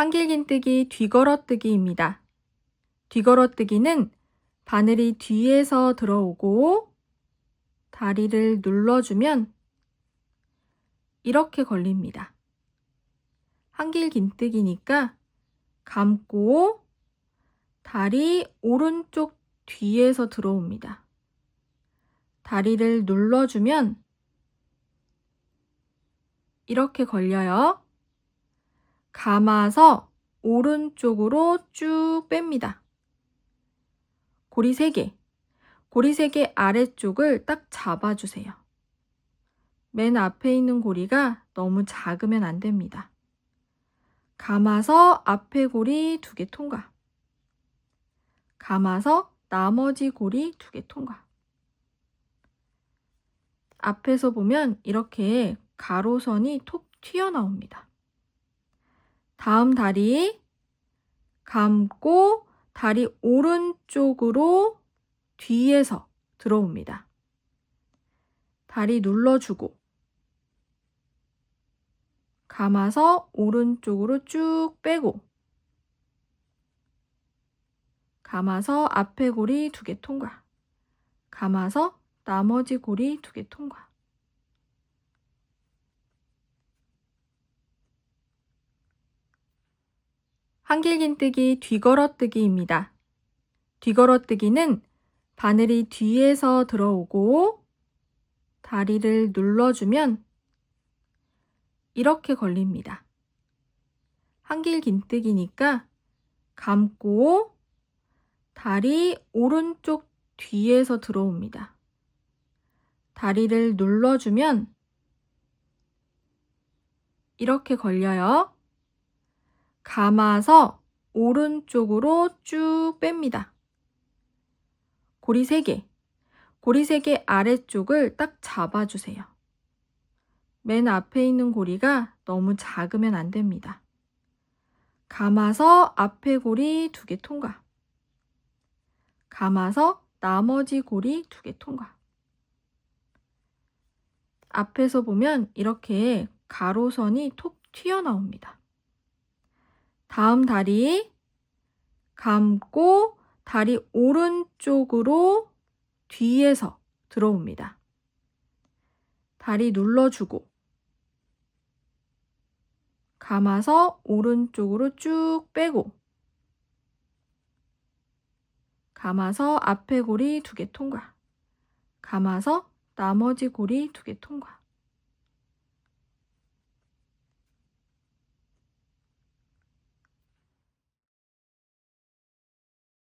한길긴뜨기 뒤걸어뜨기입니다. 뒤걸어뜨기는 바늘이 뒤에서 들어오고 다리를 눌러주면 이렇게 걸립니다. 한길긴뜨기니까 감고 다리 오른쪽 뒤에서 들어옵니다. 다리를 눌러주면 이렇게 걸려요. 감아서 오른쪽으로 쭉 뺍니다. 고리 3개. 고리 3개 아래쪽을 딱 잡아주세요. 맨 앞에 있는 고리가 너무 작으면 안 됩니다. 감아서 앞에 고리 2개 통과. 감아서 나머지 고리 2개 통과. 앞에서 보면 이렇게 가로선이 톡 튀어나옵니다. 다음 다리 감고 다리 오른쪽으로 뒤에서 들어옵니다. 다리 눌러주고 감아서 오른쪽으로 쭉 빼고 감아서 앞에 고리 두 개 통과 감아서 나머지 고리 두 개 통과 한길긴뜨기 뒤걸어뜨기입니다. 뒤걸어뜨기는 바늘이 뒤에서 들어오고 다리를 눌러주면 이렇게 걸립니다. 한길긴뜨기니까 감고 다리 오른쪽 뒤에서 들어옵니다. 다리를 눌러주면 이렇게 걸려요. 감아서 오른쪽으로 쭉 뺍니다. 고리 3개. 고리 3개 아래쪽을 딱 잡아주세요. 맨 앞에 있는 고리가 너무 작으면 안 됩니다. 감아서 앞에 고리 2개 통과. 감아서 나머지 고리 2개 통과. 앞에서 보면 이렇게 가로선이 톡 튀어나옵니다. 다음 다리 감고 다리 오른쪽으로 뒤에서 들어옵니다. 다리 눌러주고 감아서 오른쪽으로 쭉 빼고 감아서 앞에 고리 두 개 통과 감아서 나머지 고리 두 개 통과